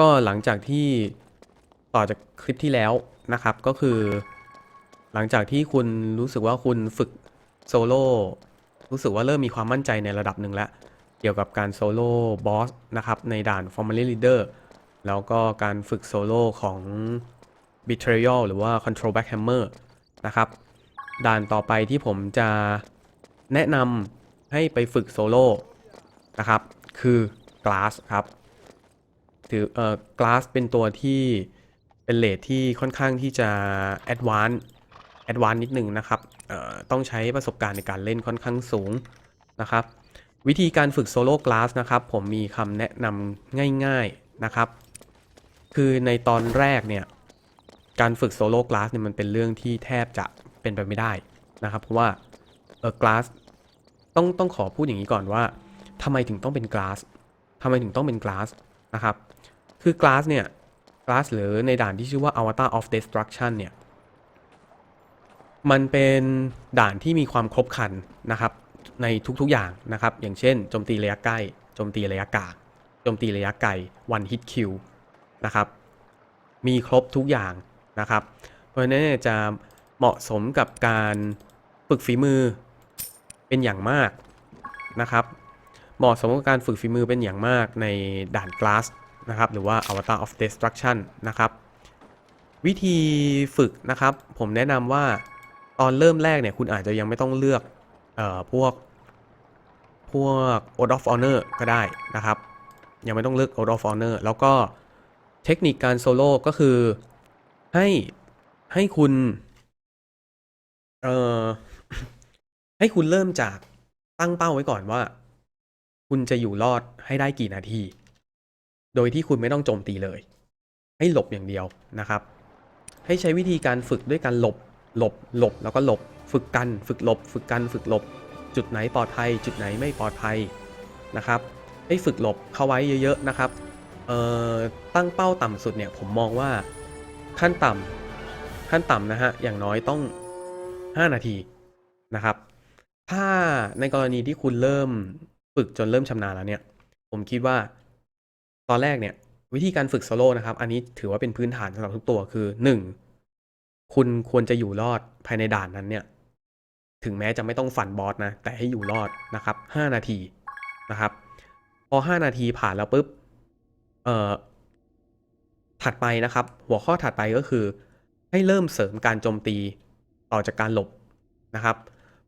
ก็หลังจากที่ต่อจากคลิปที่แล้วนะครับ ก็คือ หลังจากที่คุณรู้สึกว่าคุณฝึกโซโล่รู้สึกว่าเริ่มมีความมั่นใจในระดับหนึ่งแล้ว เกี่ยวกับการโซโล่บอสนะครับ ในด่าน Formally Leader แล้วก็การฝึกโซโล่ของ Betrayal หรือว่า Control Backhammer นะครับ ด่านต่อไปที่ผมจะแนะนำให้ไปฝึกโซโล่นะครับ คือ Glass ครับ ถือเอ่อ Glass เป็นตัวที่เป็นเลทที่ค่อนข้างที่จะ Advance Advance นิดหนึ่งนะครับเอ่อต้องใช้ประสบการณ์ในการเล่นค่อนข้างสูงนะครับ วิธีการฝึกโซโล่ Glass นะครับผมมีคำแนะนำง่าย ๆนะครับ คือในตอนแรกเนี่ยการฝึกโซโล่ Glass เนี่ยมันเป็นเรื่องที่แทบจะเป็นไปไม่ได้นะครับเพราะว่าเออ Glass ต้องต้องขอพูดอย่างนี้ก่อนว่าทำไมถึงต้องเป็น Glass ทำไมถึงต้องเป็น Glass นะครับ คือ Glass เนี่ย Glass หรือในด่านที่ชื่อว่า Avatar of Destruction เนี่ย มันเป็นด่านที่มีความครบครันนะครับในทุกๆอย่างนะครับ อย่างเช่นโจมตีระยะใกล้โจมตีระยะกลางโจมตีระยะไกล one hit kill นะครับ มีครบทุกอย่างนะครับ เพราะนั้นจะเหมาะสมกับการฝึกฝีมือเป็นอย่างมากนะครับ เหมาะสมกับการฝึกฝีมือเป็นอย่างมากในด่าน Glass นะครับ หรือว่า Avatar of Destruction นะครับ วิธีฝึกนะครับ ผมแนะนำว่าตอนเริ่มแรกเนี่ย คุณอาจจะยังไม่ต้องเลือกออพวก พวก Oath of Honor ก็ได้นะครับ ยังไม่ต้องเลือก Oath of Honor แล้วก็เทคนิคการโซโล่ก็คือให้ให้คุณเอ่อให้คุณเริ่มจากตั้งเป้าไว้ก่อนว่า คุณจะอยู่รอดให้ได้กี่นาที โดยที่คุณไม่ต้องโจมตีเลย ให้หลบอย่างเดียวนะครับ ให้ใช้วิธีการฝึกด้วยการหลบ หลบ หลบ แล้วก็หลบ ฝึกกัน ฝึกหลบ ฝึกกัน ฝึกหลบ จุดไหนปลอดภัย จุดไหนไม่ปลอดภัยนะครับ ให้ฝึกหลบเข้าไว้เยอะๆนะครับตั้งเป้าต่ำสุดเนี่ยผมมองว่าขั้นต่ำขั้นต่ำนะฮะอย่างน้อยต้อง 5 นาทีนะครับ ถ้าในกรณีที่คุณเริ่มฝึกจนเริ่มชำนาญแล้วเนี่ย ผมคิดว่า ตอนแรกเนี่ย วิธีการฝึกโซโล่นะครับ อันนี้ถือว่าเป็นพื้นฐานสำหรับทุกตัวคือ 1. คุณควรจะอยู่รอดภายในด่านนั้นเนี่ย ถึงแม้จะไม่ต้องฟันบอสนะ แต่ให้อยู่รอดนะครับ 5 นาทีนะครับ พอ 5 นาทีผ่านแล้วปุ๊บเอ่อถัดไปนะครับ หัวข้อถัดไปก็คือ ให้เริ่มเสริมการโจมตีต่อจากการหลบนะครับ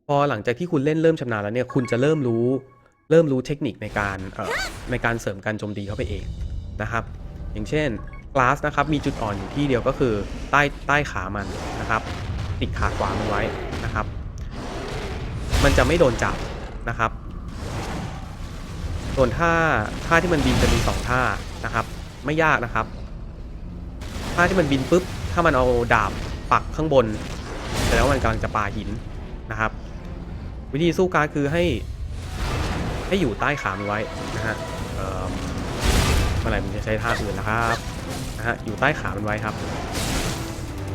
พอหลังจากที่คุณเล่นเริ่มชำนาญแล้วเนี่ย คุณจะเริ่มรู้ เริ่มรู้เทคนิคในการเอ่อในการเสริมการโจมตีเข้าไปเองนะครับ อย่างเช่นกลาสนะครับมีจุดอ่อนอยู่ที่เดียวก็คือใต้ใต้ขามันนะครับ ติดขาขวามันไว้นะครับ มันจะไม่โดนจับนะครับ ส่วนท่าท่าที่มันบินจะมีสองท่านะครับ ไม่ยากนะครับท่าที่มันบินปุ๊บถ้ามันเอาดาบปักข้างบนแสดงว่ามันกำลังจะปาหินนะครับ วิธีสู้การคือให้ ให้อยู่ใต้ขามันไว้นะฮะเมเมื่อไหร่มันจะใช้ท่าอื่นนะครับนะฮะอยู่ใต้ขามันไว้ครับ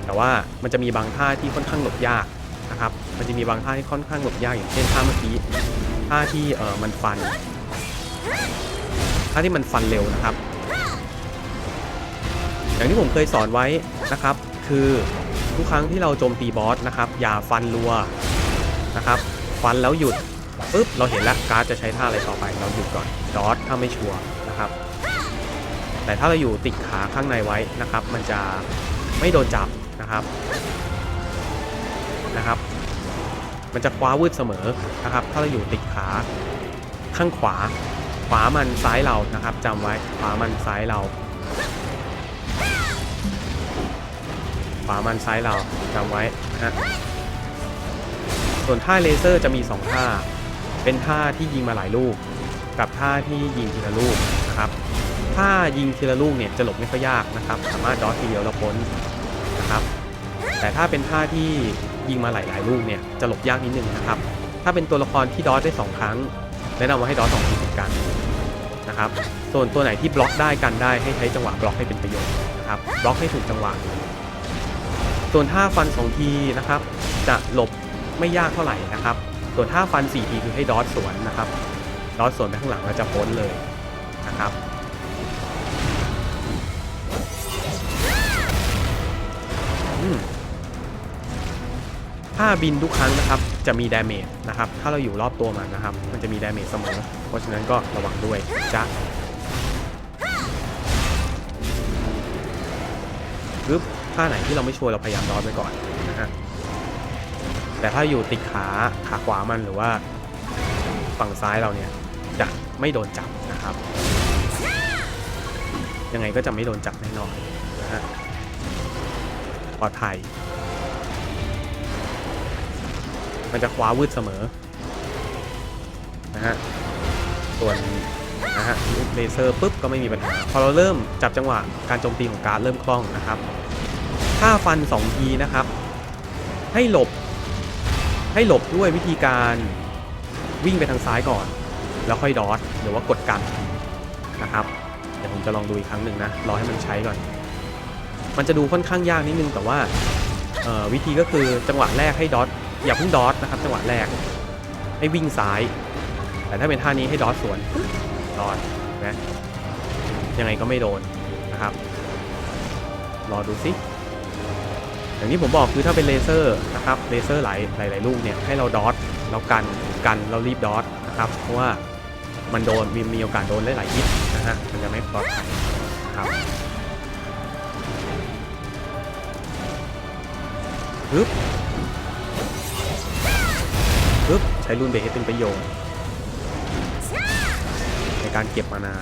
แต่ว่ามันจะมีบางท่าที่ค่อนข้างหลบยากนะครับ มันจะมีบางท่าที่ค่อนข้างหลบยากอย่างเช่นท่าเมื่อกี้ท่าที่เออมันฟันท่าที่มันฟันเร็วนะครับ อย่างที่ผมเคยสอนไว้นะครับ คือทุกครั้งที่เราโจมตีบอสนะครับ อย่าฟันรัวนะครับ ฟันแล้วหยุด ปุ๊บเราเห็นแล้วการ์ดจะใช้ท่าอะไรต่อไป เราหยุดก่อนดอทถ้าไม่ชัวร์นะครับ แต่ถ้าเราอยู่ติดขาข้างในไว้นะครับ มันจะไม่โดนจับนะครับนะครับ มันจะคว้าวืดเสมอนะครับ ถ้าเราอยู่ติดขาข้างขวา ขวามันซ้ายเรานะครับจำไว้ขวามันซ้ายเรา ขวามันซ้ายเราจำไว้นะฮะส่วนท่าเลเซอร์จะมี 2 ท่า เป็นท่าที่ยิงมาหลายลูก กับท่าที่ยิงทีละลูกนะครับถ้ายิงทีละลูกเนี่ยจะหลบไม่ค่อยยากนะครับ สามารถดอททีเดียวแล้วพ้นนะครับ แต่ถ้าเป็นท่าที่ยิงมาหลายๆลูกเนี่ยจะหลบยากนิดนึงนะครับ ถ้าเป็นตัวละครที่ดอทได้ 2 ครั้งแนะนำว่าให้ดอทสองทีเหมือนกันนะครับ ส่วนตัวไหนที่บล็อกได้กันได้ให้ใช้จังหวะบล็อกให้เป็นประโยชน์นะครับบล็อกให้ถูกจังหวะ ส่วนท่าฟัน2ทีนะครับ จะหลบไม่ยากเท่าไหร่นะครับ ส่วนถ้าฟัน4ทีคือให้ดอทสวนนะครับดอทสวนไปข้างหลังเราจะพ้นเลยนะครับถ้าบินทุกครั้งนะครับจะมีดาเมจนะครับ ถ้าเราอยู่รอบตัวมันนะครับ มันจะมีดาเมจเสมอ เพราะฉะนั้นก็ระวังด้วยจ้ะปึ๊บท่าไหนที่เราไม่ช่วยเราพยายามดอทไปก่อน แต่ถ้าอยู่ติดขาขาขวามันหรือว่าฝั่งซ้ายเราเนี่ยจะไม่โดนจับนะครับ ยังไงก็จะไม่โดนจับแน่นอนนะฮะปลอดภัย มันจะคว้าวืดเสมอนะฮะส่วนนะฮะเลเซอร์ปุ๊บก็ไม่มีปัญหา พอเราเริ่มจับจังหวะการโจมตีของการเริ่มคล่องนะครับ ถ้าฟัน 2 ทีนะครับ ให้หลบ ให้หลบด้วยวิธีการวิ่งไปทางซ้ายก่อน แล้วค่อยดอทหรือว่ากดกันนะครับ เดี๋ยวผมจะลองดูอีกครั้งหนึ่งนะรอให้มันใช้ก่อน มันจะดูค่อนข้างยากนิดนึงแต่ว่าวิธีก็คือจังหวะแรกให้ดอทอย่าเพิ่งดอทนะครับจังหวะแรกให้วิ่งซ้าย แต่ถ้าเป็นท่านี้ให้ดอทสวนดอทนะยังไงก็ไม่โดนนะครับ รอดูสิ อย่างที่ผมบอกคือถ้าเป็นเลเซอร์นะครับเลเซอร์หลายหลายหลายลูกเนี่ยให้เราดอทเรากันกันเรารีบดอทนะครับเพราะว่ามันโดนมีมีโอกาสโดนได้หลายฮิตนะฮะมันจะไม่ปลอดภัยนะครับปึ๊บปึ๊บใช้รูนเบรกให้เป็นประโยชน์ในการเก็บมานา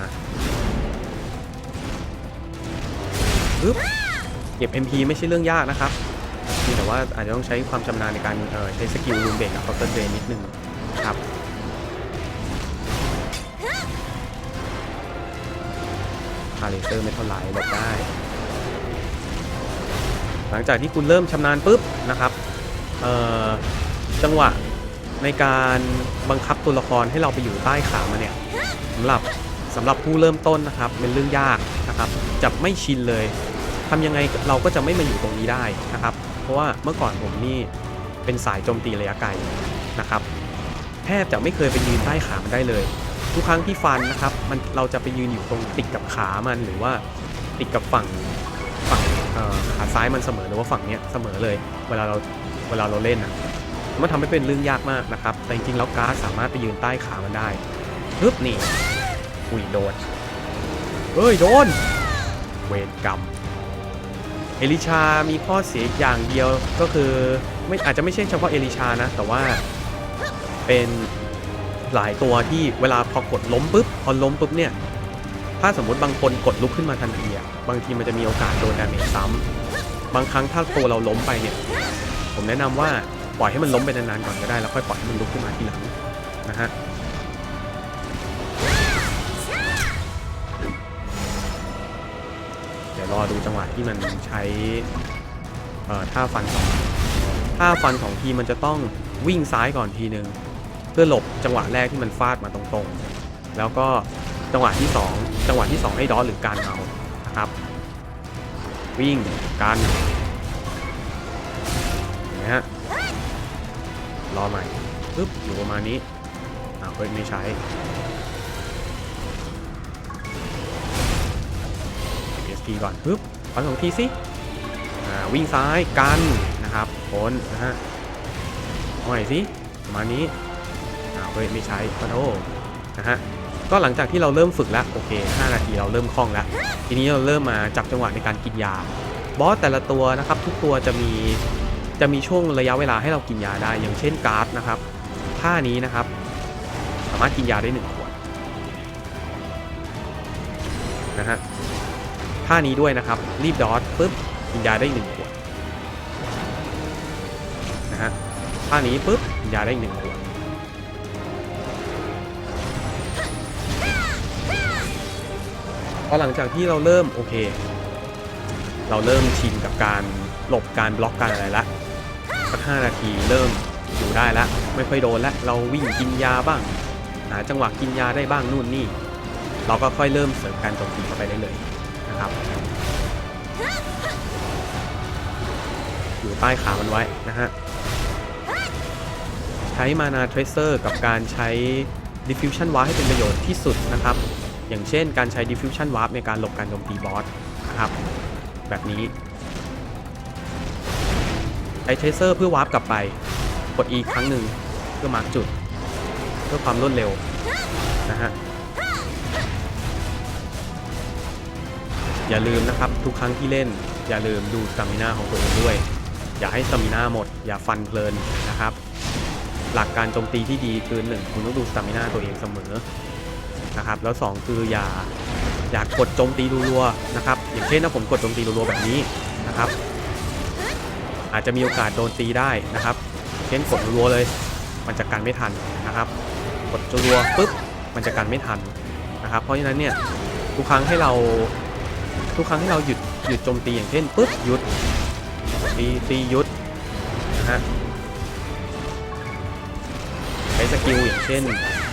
ปึ๊บเก็บ MP ไม่ใช่เรื่องยากนะครับ แต่ว่าอาจจะต้องใช้ความชำนาญในการใช้สกิลลูมเบรกกับคาน์เตอร์เดนนิดนึงครับพาเลเซอร์ไม่เท่าไหร่ลบได้ หลังจากที่คุณเริ่มชำนาญปุ๊บนะครับจังหวะในการบังคับตัวละครให้เราไปอยู่ใต้ขามันเนี่ยสำหรับสำหรับผู้เริ่มต้นนะครับเป็นเรื่องยากนะครับจะไม่ชินเลยทำยังไงเราก็จะไม่มาอยู่ตรงนี้ได้นะครับ เพราะว่าเมื่อก่อนผมนี่เป็นสายโจมตีระยะไกลนะครับ แทบจะไม่เคยไปยืนใต้ขามันได้เลย ทุกครั้งที่ฟันนะครับ มันเราจะไปยืนอยู่ตรงติดกับขามันหรือว่าติดกับฝั่งฝั่งขาซ้ายมันเสมอหรือว่าฝั่งเนี้ยเสมอเลย เวลาเราเวลาเราเล่นอะมันทำให้เป็นเรื่องยากมากนะครับ แต่จริงๆแล้วการ์ดสามารถไปยืนใต้ขามันได้ปึ๊บนี่อุ้ยโดนเฮ้ยโดน เวรกรรม เอลิชามีข้อเสียอย่างเดียวก็คือไม่อาจจะไม่ใช่เฉพาะเอลิชานะ แต่ว่าเป็นหลายตัวที่เวลาพอกดล้มปุ๊บพอล้มปุ๊บเนี่ย ถ้าสมมุติบางคนกดลุกขึ้นมาทันทีอะบางทีมันจะมีโอกาสโดนดาเมจซ้ำบางครั้งถ้าตัวเราล้มไปเนี่ย ผมแนะนำว่าปล่อยให้มันล้มไปนานๆก่อนก็ได้แล้วค่อยปล่อยให้มันลุกขึ้นมาทีหลังนะฮะ ดี๋ยวรอดูจังหวะที่มันใช้เอ่อท่าฟันสองท่าฟันของทีมันจะต้องวิ่งซ้ายก่อนทีนึง เพื่อหลบจังหวะแรกที่มันฟาดมาตรงๆ แล้วก็จังหวะที่สองจังหวะที่สองให้ดอสหรือการเอานะครับ วิ่งกันนไหมฮะรอใหม่ปึ๊บอยู่ประมาณนี้อ้าวเฮ้ยไม่ใช้ SP ก่อนปึ๊บฟันสองทีสิวิ่งซ้ายกันนะครับพ้นนะฮะเอาใหม่สิประมาณนี้อ่าเฮ้ยไม่ใช้ขอโทษนะฮะก็หลังจากที่เราเริ่มฝึกแล้วโอเค 5 นาทีเราเริ่มคล่องแล้ว ทีนี้เราเริ่มมาจับจังหวะในการกินยา บอสแต่ละตัวนะครับทุกตัวจะมีจะมีช่วงระยะเวลาให้เรากินยาได้ อย่างเช่นการ์ดนะครับท่านี้นะครับ สามารถกินยาได้หนึ่งขวดนะฮะ ท่านี้ด้วยนะครับ รีบดอทปุ๊บกินยาได้หนึ่งขวดนะฮะท่านี้ปุ๊บกินยาได้หนึ่งขวดพอหลังจากที่เราเริ่มโอเค เราเริ่มชินกับการหลบการบล็อกการอะไรละสักห้านาทีเริ่มอยู่ได้ล้วไม่ค่อยโดนล้วเราวิ่งกินยาบ้าง หาจังหวะกินยาได้บ้างนู่นนี่ เราก็ค่อยเริ่มเสริมการโจมตีเข้าไปได้เลย นะครับ อยู่ใต้ขามันไว้นะฮะ ใช้มานาเทรเซอร์กับการใช้ diffusion warp ให้เป็นประโยชน์ที่สุดนะครับ อย่างเช่นการใช้ diffusion warp ในการหลบการโจมตีบอสนะครับ แบบนี้ ใช้เทรเซอร์เพื่อวาร์ปกลับไป กด E ครั้งหนึ่งเพื่อมาร์กจุด เพื่อความรวดเร็วนะฮะ อย่าลืมนะครับทุกครั้งที่เล่น อย่าลืมดูสตามินาของตัวเองด้วย อย่าให้สตามินาหมด อย่าฟันเพลินนะครับ หลักการโจมตีที่ดีคือหนึ่งคุณต้องดูสตามินาตัวเองเสมอนะครับแล้วสองคืออย่าอย่ากดโจมตีรัวๆนะครับ อย่างเช่นถ้าผมกดโจมตีรัวๆแบบนี้นะครับ อาจจะมีโอกาสโดนตีได้นะครับ เช่นกดรัวเลย มันจะกันไม่ทันนะครับ กดรัวปุ๊บมันจะกันไม่ทันนะครับ เพราะฉะนั้นเนี่ยทุกครั้งให้เรา ทุกครั้งให้เราหยุดหยุดโจมตีอย่างเช่นปุ๊บหยุดตีตีหยุดนะฮะใช้สกิลอย่างเช่น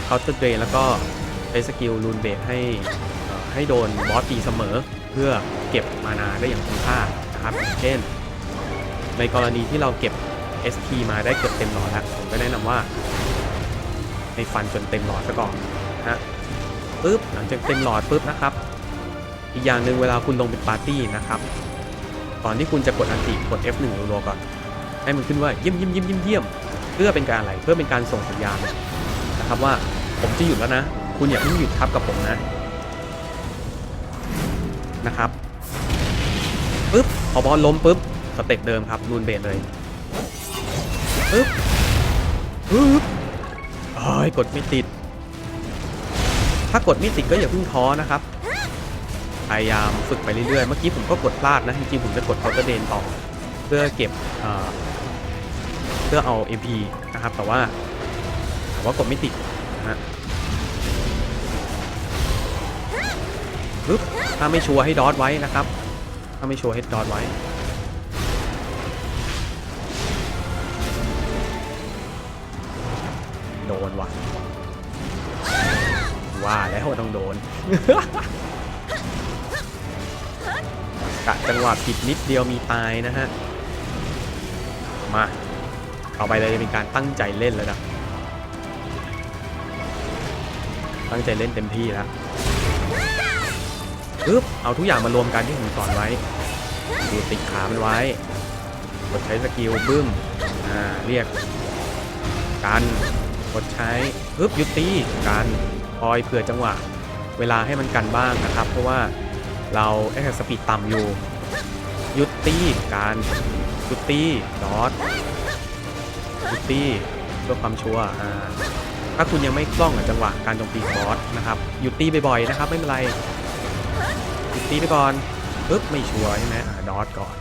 counter drain แล้วก็ใช้สกิลรูนเบดให้ให้โดนบอสตีเสมอเพื่อเก็บมานาได้อย่างคุ้มค่านะครับเช่น ในกรณีที่เราเก็บ ST มาได้เกือบเต็มหลอดแล้วผมก็แนะนำว่า ในฟันจนเต็มหลอดซะก่อนนะฮะปุ๊บหลังจากเต็มหลอดปุ๊บนะครับ อีกอย่างหนึ่งเวลาคุณลงเป็นปาร์ตี้นะครับก่อนที่คุณจะกดอันติกด F1 รัวๆก่อน ให้มันขึ้นว่าเยี่ยมเยี่ยมเยี่ยมเยี่ยมเยี่ยมเพื่อเป็นการอะไรเพื่อเป็นการส่งสัญญาณนะครับว่าผมจะหยุดแล้วนะ คุณอย่าเพิ่งหยุดทับกับผมนะนะครับปุ๊บพอบอลล้มปุ๊บสเต็ปเดิมครับรูนเบสเลยปึ๊บปึ๊บเอ้ยกดไม่ติด ถ้ากดไม่ติดก็อย่าเพิ่งท้อนะครับ พยายามฝึกไปเรื่อยๆ เมื่อกี้ผมก็กดพลาดนะ จริงๆ ผมจะกดเคาน์เตอร์เดนต่อ เพื่อเก็บเอ่อเพื่อเอา MP นะครับ แต่ว่าแต่ว่ากดไม่ติดนะฮะปึ๊บถ้าไม่ชัวร์ให้ดอทไว้นะครับ ถ้าไม่ชัวร์ให้ดอทไว้โดนว่ะว่าแล้วต้องโดน กะจังหวะผิดนิดเดียวมีตายนะฮะ มาเอาไปเลยเป็นการตั้งใจเล่นแล้วนะตั้งใจเล่นเต็มที่แล้วปึ๊บเอาทุกอย่างมารวมกันที่ผมสอนไว้ดูติดขามันไว้กดใช้สกิลบึ้มอ่าเรียกกันกดใช้ปึ๊บยุติกันคอยเผื่อจังหวะ เวลาให้มันกันบ้างนะครับ เพราะว่า เราแอคสปีดต่ำอยู่ ยุติการยุติดอทยุติเพื่อความชัวร์อ่าถ้าคุณยังไม่คล่องจังหวะการโจมตีคอร์สนะครับยุติบ่อยๆนะครับ ไม่เป็นไรยุติไปก่อนปึ๊บไม่ชัวร์ใช่ไหมอ่าดอทก่อน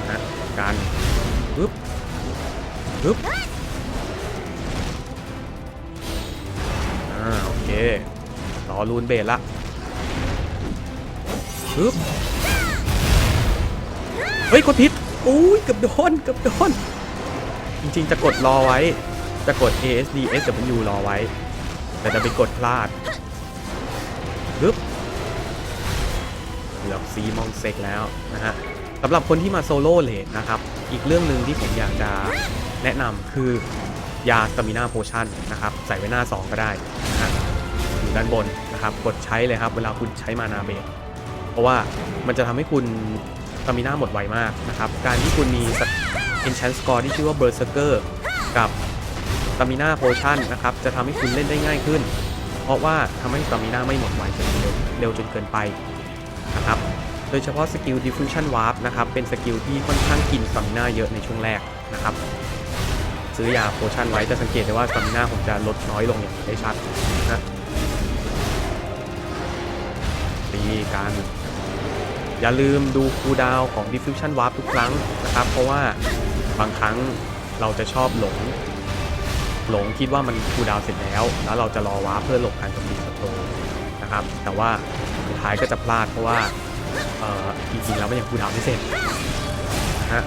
นะฮะการปึ๊บปึ๊บอ่าโอเครอรูนเบสละ ปึ๊บเฮ้ยกดผิดอุ้ยเกือบโดนเกือบโดน จริงๆจะกดรอไว้ จะกด ASD SW รอไว้ แต่จะไปกดพลาดปึ๊บเกือซีมองเซ็กแล้วนะฮะสำหรับคนที่มาโซโล่เลดนะครับ อีกเรื่องหนึ่งที่ผมอยากจะแนะนำคือยาสตามิน่าโพชั่นนะครับ ใส่ไว้หน้า 2 ก็ได้นะฮะอยู่ด้านบนนะครับ กดใช้เลยครับ เวลาคุณใช้มานาเบส เพราะว่ามันจะทำให้คุณสตามินาหมดไวมากนะครับ การที่คุณมี enchant score ที่ชื่อว่า berserker กับสตามินาโพชั่นนะครับ จะทำให้คุณเล่นได้ง่ายขึ้น เพราะว่าทำให้สตามินาไม่หมดไวจนเร็วเร็วจนเกินไปนะครับโดยเฉพาะสกิล diffusion warp นะครับ เป็นสกิลที่ค่อนข้างกินสตามินาเยอะในช่วงแรกนะครับ ซื้อยาโพชั่นไว้จะสังเกตได้ว่าสตามินาผมจะลดน้อยลงอย่างได้ชัดนะตีกัน อย่าลืมดูคูดาวของ diffusion warp ทุกครั้งนะครับ เพราะว่าบางครั้งเราจะชอบหลง หลงคิดว่ามันคูดาวเสร็จแล้ว แล้วเราจะรอวาร์ปเพื่อหลบการโจมตีศัตรูนะครับ แต่ว่าสุดท้ายก็จะพลาดเพราะว่าจริงๆแล้วมันยังคูดาวไม่เสร็จนะฮะ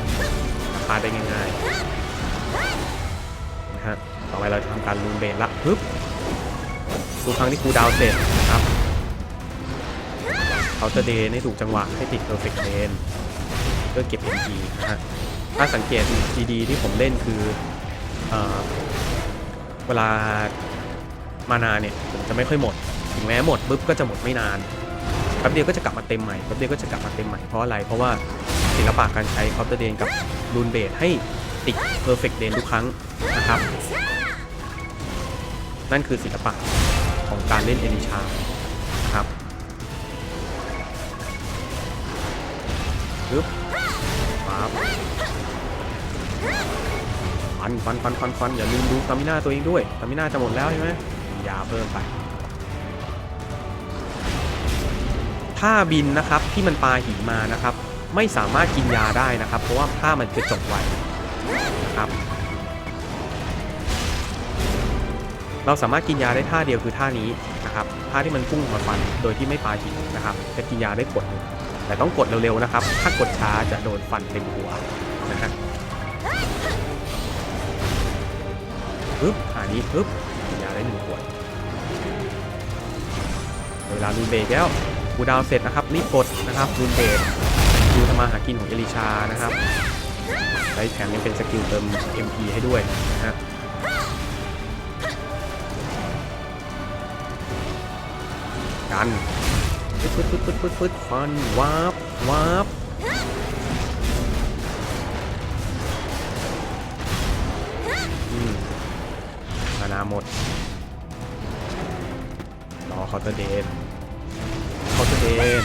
พลาดได้ง่ายๆนะฮะต่อไปเราจะทำการลูนเบนละปึ๊บทุกครั้งที่คูดาวเสร็จนะครับ เขาจะเดนให้ถูกจังหวะให้ติด perfect d a n เพื่อเก็บ MP นะฮะถ้าสังเกตดีๆที่ผมเล่นคือเอเวลามานาเนี่ยผมจะไม่ค่อยหมด ถึงแม้หมดปุ๊บก็จะหมดไม่นานแป๊บเดียวก็จะกลับมาเต็มใหม่แป๊บเดียวก็จะกลับมาเต็มใหม่เพราะอะไร เพราะว่าศิลปะการใช้คอ u เตอร์เดนกับรูนเบดให้ติดเพอร์เฟกต์เดนทุกครั้งนะครับ นั่นคือศิลปะของการเล่นเอลิชา ปึ๊บปั๊บฟันฟันฟันฟันฟันอย่าลืมดูสตามิน่าตัวเองด้วยสตามิน่าจะหมดแล้วใช่ไหมยาเพิ่มไปถ้าบินนะครับที่มันปาหินมานะครับ ไม่สามารถกินยาได้นะครับ เพราะว่าถ้ามันจะจบไวนะครับเราสามารถกินยาได้ท่าเดียวคือท่านี้นะครับท่าที่มันพุ่งมาฟันโดยที่ไม่ปาหินนะครับจะกินยาได้กดหนึ่ง แต่ต้องกดเร็วๆนะครับ ถ้ากดช้าจะโดนฟันเต็มหัวนะฮะปึ๊บท่านี้ปึ๊บยาได้หนึ่งขวดเวลาลูนเบรกแล้วกูดาวเสร็จนะครับรีบกดนะครับลูนเบรกดูทำมาหากินของเอลิชานะครับใช้แถมยังเป็นสกิลเติม MP ให้ด้วยนะฮะกัน ฟึดฟึดฟึดฟึดฟึดฟึดฟันวาบวาบอืมานาหมด รอเคาน์เตอร์เดนเคาน์เตอร์เดน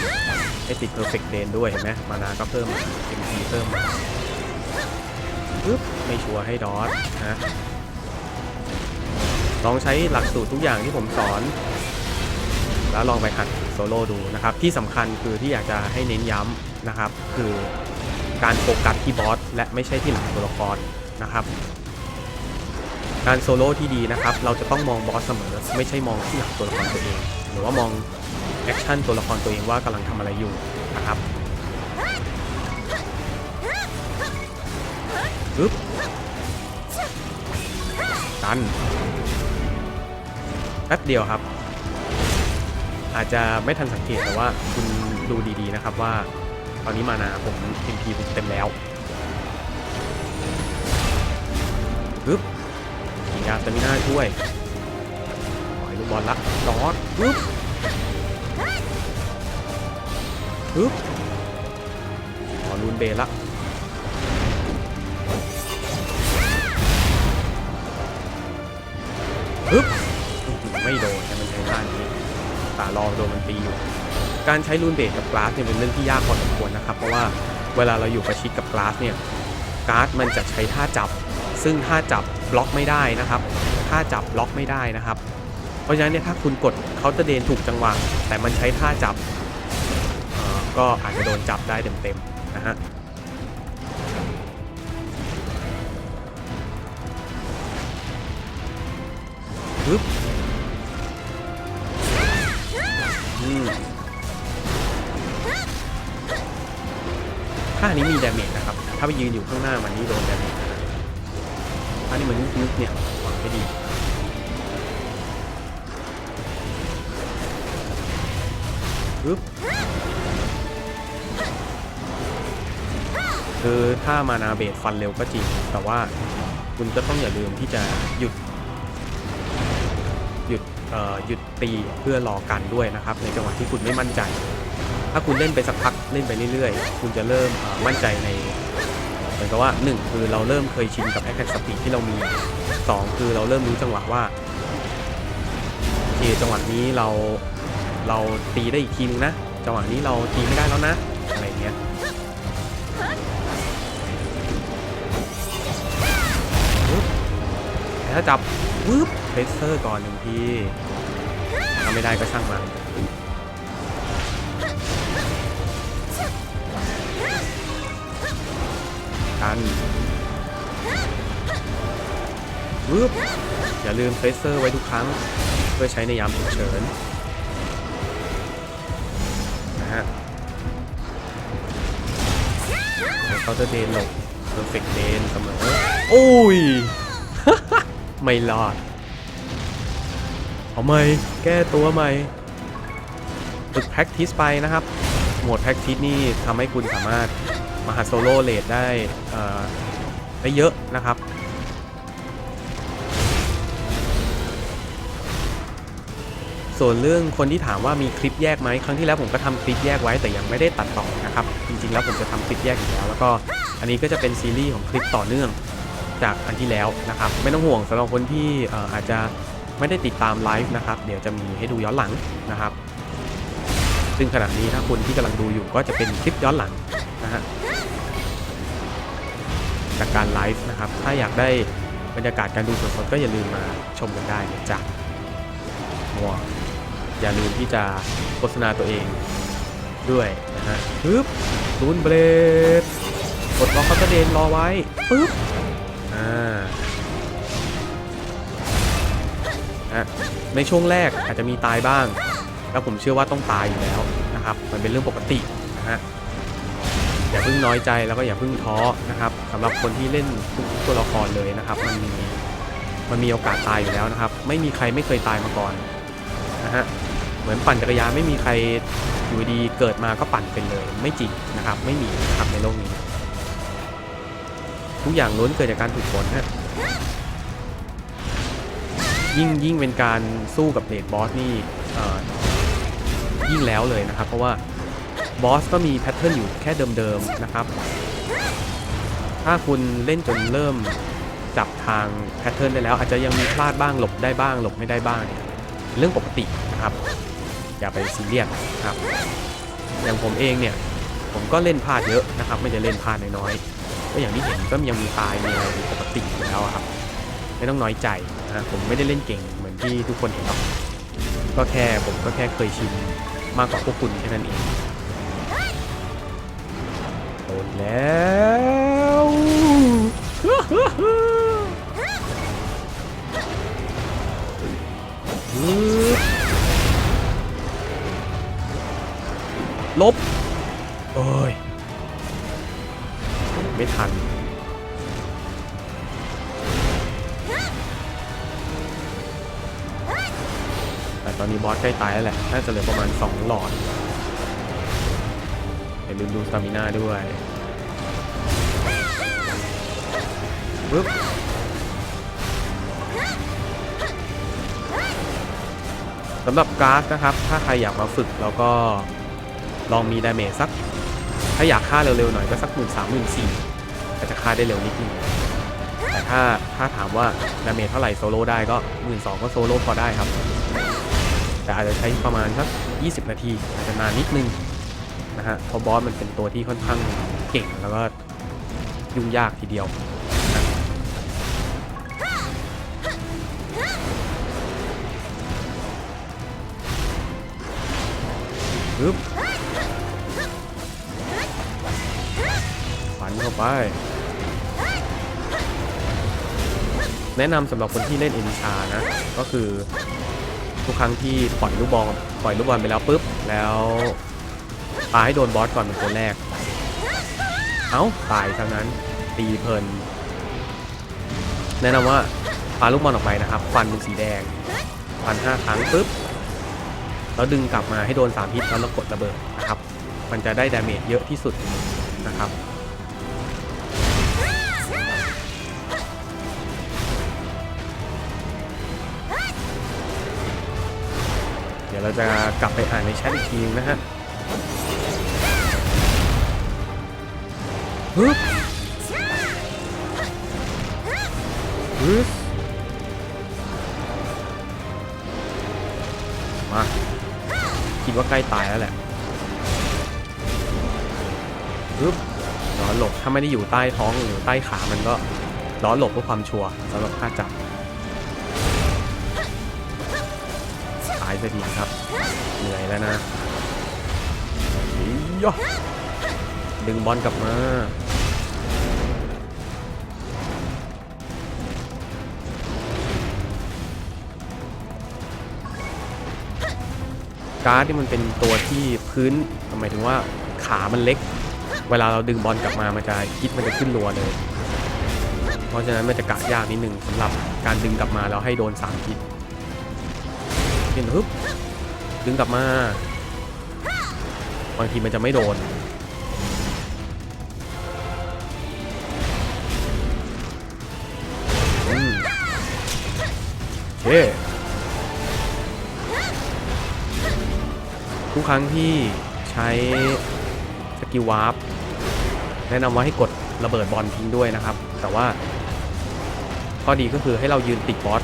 ให้ติดเพอร์เฟกต์เดนด้วยเห็นไหมมานาก็เพิ่ม MP เพิ่มปึ๊บไม่ชัวร์ให้ดอทนะลองใช้หลักสูตรทุกอย่างที่ผมสอน แล้วลองไปหัด โซโล่ดูนะครับ ที่สำคัญคือที่อยากจะให้เน้นย้ำนะครับ คือการโฟกัสที่บอสและไม่ใช่ที่หลังตัวละครนะครับการโซโล่ที่ดีนะครับ เราจะต้องมองบอสเสมอ ไม่ใช่มองที่หลังตัวละครตัวเอง หรือว่ามองแอคชั่นตัวละครตัวเองว่ากำลังทำอะไรอยู่นะครับปึ๊บกันแป๊บเดียวครับ อาจจะไม่ทันสังเกตแต่ว่าคุณดูดีๆนะครับว่าตอนนี้มานาผม MP ผมเต็มแล้วปึ๊บมียาสเตมิน่าช่วยปล่อยลูกบอลละดอดปึ๊บปึ๊บขอลูนเบละปึ๊บไม่โดนแต่มันใช้ท่านี้ ตารอโดนมันตีอยู่ การใช้รูนเบรกกับกลาสเนี่ยเป็นเรื่องที่ยากพอสมควรนะครับ เพราะว่าเวลาเราอยู่ประชิดกับกลาสเนี่ยกลาสมันจะใช้ท่าจับ ซึ่งท่าจับบล็อกไม่ได้นะครับท่าจับบล็อกไม่ได้นะครับ เพราะฉะนั้นเนี่ยถ้าคุณกดเคาน์เตอร์เดนถูกจังหวะแต่มันใช้ท่าจับก็อาจจะโดนจับได้เต็มๆนะฮะปึ๊บ ท่านี้มีดาเมจนะครับ ถ้าไปยืนอยู่ข้างหน้ามันนี่โดนดาเมจท่านี้มันยุกๆเนี่ยวางให้ดีปึ๊บคือถ้ามานาเบสฟันเร็วก็จริง แต่ว่าคุณก็ต้องอย่าลืมที่จะหยุด หยุดตีเพื่อรอกันด้วยนะครับในจังหวะที่คุณไม่มั่นใจ ถ้าคุณเล่นไปสักพักเล่นไปเรื่อยๆ คุณจะเริ่มมั่นใจในเหมือนกับว่า 1 คือเราเริ่มเคยชินกับ Attack Speed ที่เรามี 2 คือเราเริ่มรู้จังหวะว่าโอเคจังหวะนี้เราเราตีได้อีกทีนึงนะ จังหวะนี้เราตีไม่ได้แล้วนะอะไรเงี้ยถ้าจับปึ๊บ เพสเซอร์ก่อนหนึ่งทีถ้าไม่ได้ก็ช่างมันกันปึ๊บอย่าลืมเพสเซอร์ไว้ทุกครั้ง เพื่อใช้ในยามฉุกเฉินนะฮะเคาน์เดนหลบเพอร์เฟกเดนเสมอ โอ้ย ไม่รอด เอาใหม่ แก้ตัวใหม่ฝึก practice ไปนะครับ โหมด practice นี่ทำให้คุณสามารถมาหัดโซโล่เลดได้เอ่อได้เยอะนะครับส่วนเรื่องคนที่ถามว่ามีคลิปแยกไหมครั้งที่แล้วผมก็ทำคลิปแยกไว้แต่ยังไม่ได้ตัดต่อนะครับ จริงๆ แล้วผมจะทำคลิปแยกอยู่แล้ว แล้วก็อันนี้ก็จะเป็นซีรีส์ของคลิปต่อเนื่องจากอันที่แล้วนะครับ ไม่ต้องห่วงสำหรับคนที่อออาจจะ ไม่ได้ติดตามไลฟ์นะครับ เดี๋ยวจะมีให้ดูย้อนหลังนะครับ ซึ่งขณะนี้ถ้าคุณที่กำลังดูอยู่ก็จะเป็นคลิปย้อนหลังนะฮะจากการไลฟ์นะครับ ถ้าอยากได้บรรยากาศการดูสดๆก็อย่าลืมมาชมกันได้นะจ๊ะมัวอย่าลืมที่จะโฆษณาตัวเองด้วยนะฮะปึ๊บซูนเบรดกดล็อกคัตเดนรอไว้ปึ๊บ ฮะในช่วงแรกอาจจะมีตายบ้าง แล้วผมเชื่อว่าต้องตายอยู่แล้วนะครับมันเป็นเรื่องปกตินะฮะอย่าเพิ่งน้อยใจแล้วก็อย่าเพิ่งท้อนะครับสำหรับคนที่เล่นทุกตัวละครเลยนะครับ มันมีมันมีโอกาสตายอยู่แล้วนะครับ ไม่มีใครไม่เคยตายมาก่อนนะฮะเหมือนปั่นจักรยานไม่มีใครอยู่ดีเกิดมาก็ปั่นเป็นเลย ไม่จริงนะครับ ไม่มีนะครับในโลกนี้ ทุกอย่างล้วนเกิดจากการฝึกฝนฮะ ยิ่งยิ่งเป็นการสู้กับเดดบอสนี่ยิ่งแล้วเลยนะครับ เพราะว่าบอสก็มีแพทเทิร์นอยู่แค่เดิมๆนะครับ ถ้าคุณเล่นจนเริ่มจับทางแพทเทิร์นได้แล้ว อาจจะยังมีพลาดบ้างหลบได้บ้างหลบไม่ได้บ้างเนี่ยเรื่องปกตินะครับ อย่าไปซีเรียสนะครับอย่างผมเองเนี่ยผมก็เล่นพลาดเยอะนะครับ ไม่จะเล่นพลาดน้อยๆก็อย่างที่เห็นก็ยังมีตายมีอะไรปกติอยู่แล้วครับ ไม่ต้องน้อยใจ นะผมไม่ได้เล่นเก่งเหมือนที่ทุกคนเห็นหรอกก็แค่ผมก็แค่เคยชินมากกว่าพวกคุณแค่นั้นเองโดนแล้วลบ โอ้ย ไม่ทัน อนนี้บอสใกล้ตายแล้วแหละ น่าจะเหลือประมาณ 2 หลอดอย่าลืมดูสตามิน่าด้วยปึ๊บสำหรับการ์ดนะครับ ถ้าใครอยากมาฝึกแล้วก็ลองมีดาเมจสัก ถ้าอยากฆ่าเร็วๆหน่อยก็สักหมื่นสามหมื่นสี่อาจจะฆ่าได้เร็วนิดนึงแต่ถ้าถ้าถามว่าดาเมจเท่าไหร่โซโล่ได้ก็หมื่นสองก็โซโล่พอได้ครับ แต่อาจจะใช้ประมาณสัก 20 นาทีอาจจะนานนิดนึงนะฮะเพราะบอสมันเป็นตัวที่ค่อนข้างเก่งแล้วก็ยุ่งยากทีเดียวปึ๊บฟันเข้าไป แนะนำสำหรับคนที่เล่นเอ็นชานะ ก็คือ ทุกครั้งที่ปล่อยลูกบอลปล่อยลูกบอลไปแล้วปุ๊บ แล้วปาให้โดนบอสก่อนเป็นตัวแรก เอ้าตายทั้งนั้นตีเพลิน แนะนำว่าปาลูกบอลออกไปนะครับ ฟันเป็นสีแดง ฟันห้าครั้งปุ๊บ แล้วดึงกลับมาให้โดนสามฮิตแล้วกดระเบิดนะครับ มันจะได้ดาเมจเยอะที่สุดนะครับ เดี๋ยวเราจะกลับไปอ่านในแชทอีกทีนึงนะฮะฮึบฮึบมา คิดว่าใกล้ตายแล้วแหละฮึบล้อหลบ ถ้าไม่ได้อยู่ใต้ท้องหรือใต้ขามันก็ล้อหลบเพื่อความชัวร์สำหรับค่าจับ สักทีครับ เหนื่อยแล้วนะอียดึงบอลกลับมา การ์ดที่มันเป็นตัวที่พื้นหมายถึงว่าขามันเล็ก เวลาเราดึงบอลกลับมา มันจะคิดมันจะขึ้นรัวเลย เพราะฉะนั้นมันจะกะยากนิดหนึ่งสำหรับการดึงกลับมาแล้วให้โดนสามฮิต เห็นฮึบดึงกลับมา บางทีมันจะไม่โดน อืมโอเคทุกครั้งที่ใช้สกิลวาร์ปแนะนำว่าให้กดระเบิดบอลทิ้งด้วยนะครับ แต่ว่าข้อดีก็คือให้เรายืนติดบอส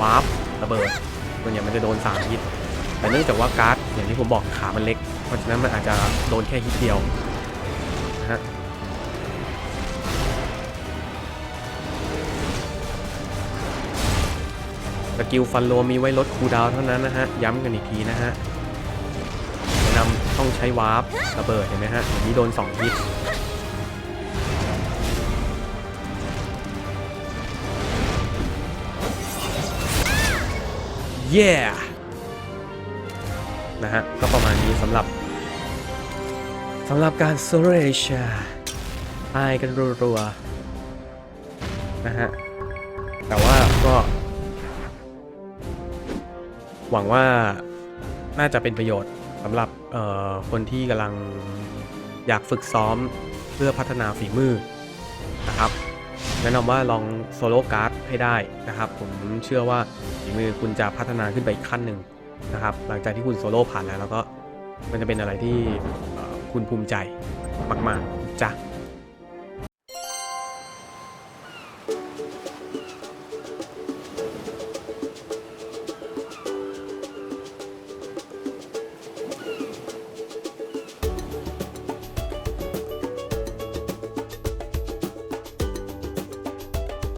วาร์ประเบิด ส่วนใหญ่มันจะโดน3ฮิต แต่เนื่องจากว่าการ์ดอย่างที่ผมบอกขามันเล็ก เพราะฉะนั้นมันอาจจะโดนแค่ฮิตเดียวนะฮะสกิลฟันโลมีไว้ลดคูดาวเท่านั้นนะฮะ ย้ำกันอีกทีนะฮะแนะนำต้องใช้วาร์ประเบิดเห็นไหมฮะอย่างนี้โดน2ฮิต เย้นะฮะ ก็ประมาณนี้สำหรับสำหรับการโซเอชาตายกันรัวๆนะฮะ แต่ว่าก็ หวังว่าน่าจะเป็นประโยชน์สำหรับคนที่กำลังอยากฝึกซ้อมเพื่อพัฒนาฝีมือนะครับแนะนำว่าลองโซโล่การ์ด ให้ได้นะครับ ผมเชื่อว่าฝีมือคุณจะพัฒนาขึ้นไปอีกขั้นหนึ่งนะครับ หลังจากที่คุณโซโล่ผ่านแล้ว แล้วก็มันจะเป็นอะไรที่คุณภูมิใจมาก ๆจ้ะ